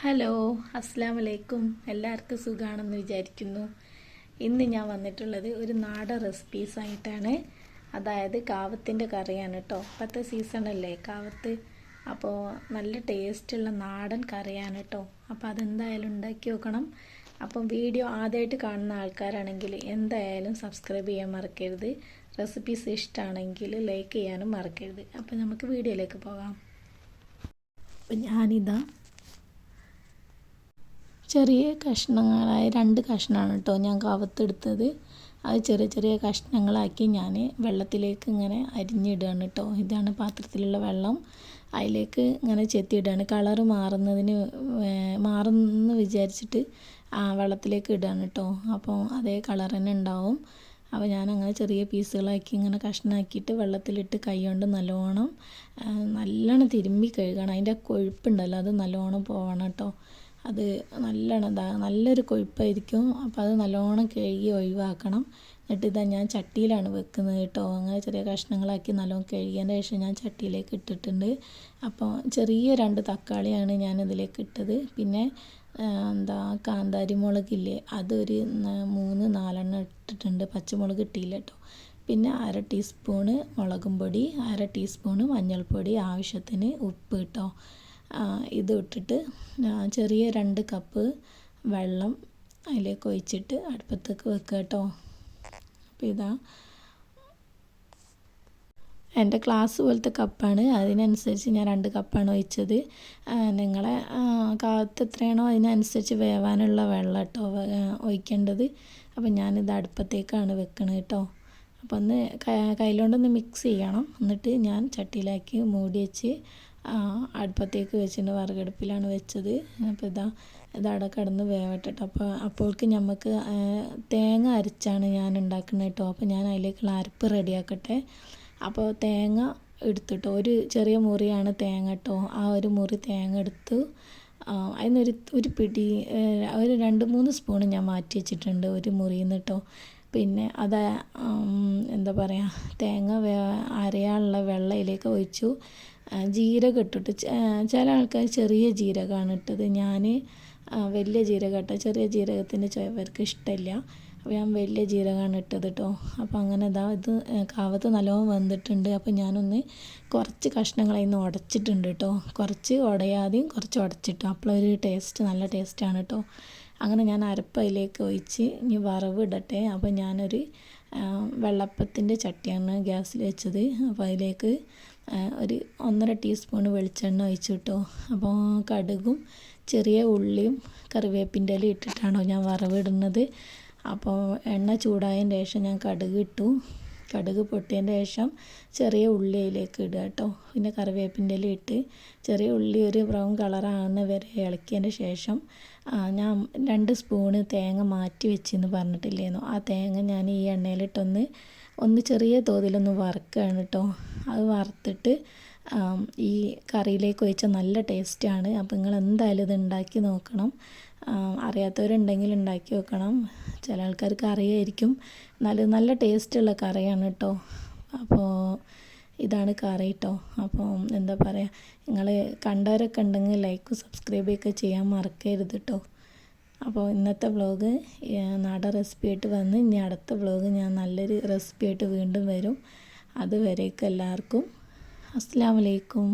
Hello അസ്സാം വലൈക്കും എല്ലാവർക്കും സുഖമാണെന്ന് വിചാരിക്കുന്നു. ഇന്ന് ഞാൻ വന്നിട്ടുള്ളത് ഒരു നാടൻ റെസിപ്പീസ് ആയിട്ടാണ് അതായത് കാവത്തിന്റെ കറിയാണ് കേട്ടോ ഇപ്പോഴത്തെ സീസണല്ലേ കാവത്ത്. അപ്പോൾ നല്ല ടേസ്റ്റുള്ള നാടൻ കറിയാണ് കേട്ടോ അപ്പോൾ അതെന്തായാലും ഉണ്ടാക്കി നോക്കണം. അപ്പം വീഡിയോ ആദ്യമായിട്ട് കാണുന്ന ആൾക്കാരാണെങ്കിൽ എന്തായാലും സബ്സ്ക്രൈബ് ചെയ്യാൻ മറക്കരുത്. റെസിപ്പീസ് ഇഷ്ടമാണെങ്കിൽ ലൈക്ക് ചെയ്യാനും മറക്കരുത്. അപ്പോൾ നമുക്ക് വീഡിയോയിലേക്ക് പോകാം. ഞാനിതാ ചെറിയ കഷ്ണങ്ങളായ രണ്ട് കഷ്ണമാണ് കേട്ടോ ഞാൻ കവത്തെടുത്തത്. അത് ചെറിയ ചെറിയ കഷ്ണങ്ങളാക്കി ഞാൻ വെള്ളത്തിലേക്ക് ഇങ്ങനെ അരിഞ്ഞിടുകയാണ് കേട്ടോ. ഇതാണ് പാത്രത്തിലുള്ള വെള്ളം. അതിലേക്ക് ഇങ്ങനെ ചെത്തിയിടുകയാണ് കളറ് മാറുന്നതിന് മാറുന്നു വിചാരിച്ചിട്ട് ആ വെള്ളത്തിലേക്ക് ഇടുകയാണ് കേട്ടോ. അപ്പോൾ അതേ കളർ തന്നെ ഉണ്ടാവും. അപ്പോൾ ഞാൻ അങ്ങനെ ചെറിയ പീസുകളാക്കി ഇങ്ങനെ കഷ്ണമാക്കിയിട്ട് വെള്ളത്തിലിട്ട് കൈകൊണ്ട് നല്ലോണം നല്ലോണം തിരുമ്പി കഴുകണം. അതിന്റെ കൊഴുപ്പുണ്ടല്ലോ അത് നല്ലോണം പോവണം കേട്ടോ. അത് നല്ലോണം ഇതാ നല്ലൊരു കൊഴുപ്പായിരിക്കും. അപ്പോൾ അത് നല്ലോണം കഴുകി ഒഴിവാക്കണം. എന്നിട്ട് ഇതാ ഞാൻ ചട്ടിയിലാണ് വെക്കുന്നത് കേട്ടോ. അങ്ങനെ ചെറിയ കഷ്ണങ്ങളാക്കി നല്ലോണം കഴുകിയതിന്റെ ശേഷം ഞാൻ ചട്ടിയിലേക്ക് ഇട്ടിട്ടുണ്ട്. അപ്പോൾ ചെറിയ രണ്ട് തക്കാളിയാണ് ഞാൻ ഇതിലേക്ക് ഇട്ടത്. പിന്നെ എന്താ കാന്താരി മുളകില്ലേ അതൊരു മൂന്ന് നാലെണ്ണം ഇട്ടിട്ടുണ്ട്. പച്ചമുളക് ഇട്ടിയില്ല കേട്ടോ. പിന്നെ അര ടീസ്പൂണ് മുളകും പൊടി അര ടീസ്പൂണ് മഞ്ഞൾപ്പൊടി ആവശ്യത്തിന് ഉപ്പ് കേട്ടോ. ഇത് ഇട്ടിട്ട് ചെറിയ രണ്ട് കപ്പ് വെള്ളം അതിലേക്ക് ഒഴിച്ചിട്ട് അടുപ്പത്തേക്ക് വെക്കുക കേട്ടോ. അപ്പോൾ ഇതാ. എന്റെ ക്ലാസ് പോലത്തെ കപ്പാണ്. അതിനനുസരിച്ച് ഞാൻ രണ്ട് കപ്പാണ് ഒഴിച്ചത്. നിങ്ങളെ കാലത്ത് എത്രയാണോ അതിനനുസരിച്ച് വേവാനുള്ള വെള്ളം കേട്ടോ ഒഴിക്കേണ്ടത്. അപ്പോൾ ഞാനിത് അടുപ്പത്തേക്കാണ് വെക്കണത് കേട്ടോ. അപ്പോൾ ഒന്ന് കയ്യിലോണ്ടൊന്ന് മിക്സ് ചെയ്യണം. എന്നിട്ട് ഞാൻ ചട്ടിയിലാക്കി മൂടി വെച്ച് അടുപ്പത്തേക്ക് വെച്ചിട്ട് വിറകടുപ്പിലാണ് വെച്ചത്. അപ്പോൾ ഇതാ ഇതവിടെ കിടന്ന് വേവട്ടിട്ട്. അപ്പോൾ അപ്പോൾക്ക് നമുക്ക് തേങ്ങ അരച്ചാണ് ഞാൻ ഉണ്ടാക്കുന്നത് കേട്ടോ. അപ്പോൾ ഞാൻ അതിലേക്കുള്ള അരപ്പ് റെഡിയാക്കട്ടെ. അപ്പോൾ തേങ്ങ എടുത്തിട്ടോ. ഒരു ചെറിയ മുറിയാണ് തേങ്ങ കേട്ടോ. ആ ഒരു മുറി തേങ്ങ എടുത്തു അതിനൊരു ഒരു പിടി ഒരു രണ്ട് മൂന്ന് സ്പൂൺ ഞാൻ മാറ്റി വെച്ചിട്ടുണ്ട് ഒരു മുറിയിൽ നിന്ന് കേട്ടോ. പിന്നെ അത് എന്താ പറയുക തേങ്ങ അരയാനുള്ള വെള്ളയിലേക്ക് ഒഴിച്ചു. ജീരകം ഇട്ടിട്ട് ചില ആൾക്കാർ ചെറിയ ജീരകമാണ് ഇട്ടത്. ഞാൻ വലിയ ജീരകം ഇട്ട ചെറിയ ജീരകത്തിന്റെ ചുവർക്ക് ഇഷ്ടമില്ല അപ്പോൾ ഞാൻ വലിയ ജീരകമാണ് ഇട്ടത് കേട്ടോ അപ്പോൾ അങ്ങനെ ഇതാ ഇത് കാവത്ത് നല്ലോണം വെന്തിട്ടുണ്ട്. അപ്പോൾ ഞാനൊന്ന് കുറച്ച് കഷ്ണങ്ങളൊന്ന് ഉടച്ചിട്ടുണ്ട് കേട്ടോ കുറച്ച് ഉടയാതെയും കുറച്ച് ഉടച്ചിട്ടു അപ്പോഴൊരു ടേസ്റ്റ് നല്ല ടേസ്റ്റാണ് കേട്ടോ അങ്ങനെ ഞാൻ അരപ്പ് അതിലേക്ക് ഒഴിച്ച് ഇനി വറവ് ഇടട്ടെ. അപ്പോൾ ഞാനൊരു വെള്ളപ്പത്തിന്റെ ചട്ടിയാണ് ഗ്യാസിൽ വെച്ചത്. അപ്പോൾ അതിലേക്ക് ഒരു ഒന്നര ടീസ്പൂൺ വെളിച്ചെണ്ണ ഒഴിച്ചു കിട്ടോ. അപ്പോൾ കടുകും ചെറിയ ഉള്ളിയും കറിവേപ്പിന്റെ ഇല ഇട്ടിട്ടാണോ ഞാൻ വറവ് ഇടുന്നത്. അപ്പോൾ എണ്ണ ചൂടായതിന് ശേഷം ഞാൻ കടുക് ഇട്ടു. കടുക് പൊട്ടിയതിന്റെ ശേഷം ചെറിയ ഉള്ളി അതിലേക്ക് ഇടുക കേട്ടോ. പിന്നെ കറിവേപ്പിന്റെ ഇട്ട് ചെറിയ ഉള്ളി ഒരു ബ്രൗൺ കളറാകുന്ന വരെ ഇളക്കിയതിന്റെ ശേഷം ഞാൻ രണ്ട് സ്പൂണ് തേങ്ങ മാറ്റി വെച്ചെന്ന് പറഞ്ഞിട്ടില്ലായിരുന്നു ആ തേങ്ങ ഞാൻ ഈ എണ്ണയിലിട്ടൊന്ന് ഒന്ന് ചെറിയ തോതിലൊന്ന് വറുക്കുകയാണ് കേട്ടോ അത് വറുത്തിട്ട് ഈ കറിയിലേക്ക് ഒഴിച്ചാൽ നല്ല ടേസ്റ്റാണ്. അപ്പോൾ നിങ്ങൾ എന്തായാലും ഇത് ഉണ്ടാക്കി നോക്കണം. അറിയാത്തവരുണ്ടെങ്കിൽ ഉണ്ടാക്കി നോക്കണം. ചില ആൾക്കാർക്ക് അറിയായിരിക്കും. നല്ല നല്ല ടേസ്റ്റുള്ള കറിയാണ് കേട്ടോ അപ്പോൾ ഇതാണ് കറി കേട്ടോ അപ്പോൾ എന്താ പറയുക നിങ്ങൾ കണ്ടവരൊക്കെ ഉണ്ടെങ്കിൽ ലൈക്കും സബ്സ്ക്രൈബ് ഒക്കെ ചെയ്യാൻ മറക്കരുത് കേട്ടോ അപ്പോൾ ഇന്നത്തെ വ്ളോഗ് നാടൻ റെസിപ്പി ആയിട്ട് വന്ന് ഇനി അടുത്ത വ്ളോഗ് ഞാൻ നല്ലൊരു റെസിപ്പി ആയിട്ട് വീണ്ടും വരും. അതുവരേക്കും എല്ലാവർക്കും. അസ്സാം വലൈക്കും